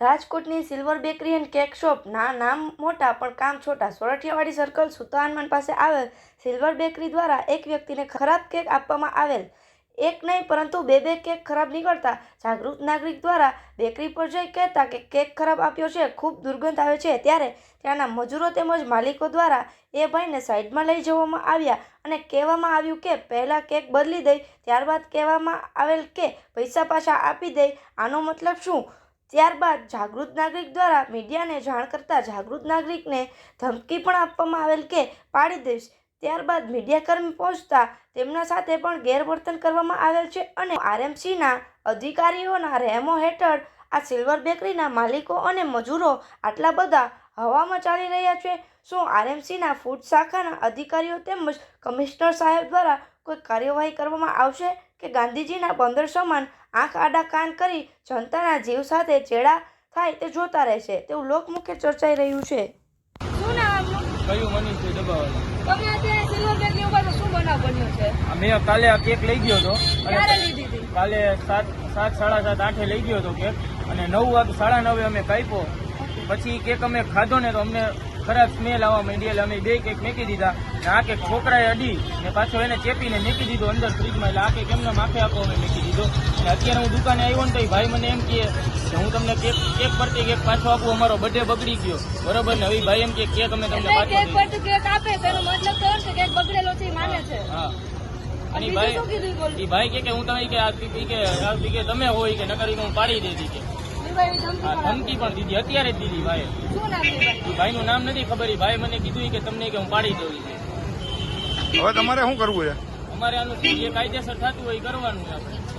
રાજકોટની silver bakery and cake shop. ના, નામ મોટા, પણ કામ છોટા. સોરઠિયાવાડી સર્કલ સુતાનમાન પાસે આવેલ સિલ્વર બેકરી દ્વારા એક વ્યક્તિને ખરાબ કેક આપવામાં આવેલ. એક નહીં, પરંતુ બે બે કેક ખરાબ નીકળતા જાગૃત નાગરિક દ્વારા બેકરી પર જઈ કહેતા કે કેક ખરાબ આપ્યો છે, ખૂબ દુર્ગંધ આવે છે. ત્યારે ત્યાંના મજૂરો તેમજ માલિકો દ્વારા એ ભાઈને સાઈડમાં લઈ જવામાં આવ્યા અને કહેવામાં આવ્યું કે પહેલાં કેક બદલી દઈ, ત્યારબાદ કહેવામાં આવેલ કે પૈસા પાછા આપી દઈ. આનો મતલબ શું? ત્યારબાદ જાગૃત નાગરિક દ્વારા મીડિયાને જાણ કરતા જાગૃત નાગરિકને ધમકી પણ આપવામાં આવેલ કે પાડી દઈશ ત્યારબાદ મીડિયાકર્મી પહોંચતા તેમના સાથે પણ ગેરવર્તન કરવામાં આવેલ છે અને આરએમસીના અધિકારીઓના રેમો હેઠળ આ સિલ્વર બેકરીના માલિકો અને મજૂરો આટલા બધા હવામાં ચાલી રહ્યા છે. શું આરએમસીના ફૂડ શાખાના અધિકારીઓ તેમજ કમિશનર સાહેબ દ્વારા કોઈ કાર્યવાહી કરવામાં આવશે કે ગાંધીજીના બંદર સમાન આંખ આડા કાન કરી જનતાના જીવ સાથે ચેડા થાય તે જોતા રહેશે તેવું લોકમુખ્ય ચર્ચાઈ રહ્યું છે. શું નામ આપનું? તમે અત્યારે સિલ્વર ઉપર શું બનાવ બન્યો છે? મેં કાલે આ કેક લઈ ગયો હતો. ક્યારે લીધી હતી? કાલે સાત સાત સાડા સાત આઠે લઈ ગયો હતો કેક અને નવ વાગે સાડા નવે અમે કાપ્યો. પછી કેક અમે ખાધો ને તો અમને ખરાબ સ્મેલ આવવા માંડી એટલે અમે બે કેક મેકી દીધા. ને આ કેક છોકરાએ અડી ને પાછો એને ચેપીને મેકી દીધો અંદર ફ્રીજમાં એટલે આ કેક એમને માથે આપો અમે મેકી દીધો. અને અત્યારે હું દુકાને આવ્યો ને તો એ ભાઈ મને એમ કહે કે હું તમને કેક કેક પરથી કેક પાછો આપું અમારો બર્થડે બગડી ગયો. બરોબર ને? હવે ભાઈ એમ કે કેક અમે તમને પાછો કેક પરથી કેક આપે તેનો મતલબ તો છે કેક બગડેલો છે એ માને છે. હા. અને? ભાઈ ઈ ભાઈ કે કે હું તમે કે આ કે કે તમે હોય કે નકરી હું પાડી દેતી કે ધમકી પણ ધમકી પણ દીધી. અત્યારે જ દીધી ભાઈ ભાઈ? નું નામ નથી ખબર ઈ ભાઈ મને કીધું કે તમને કે હું પાડી દઉં હવે તમારે શું કરવું છે? અમારે આનું જે કાયદેસર થતું હોય કરવાનું છે આપણે.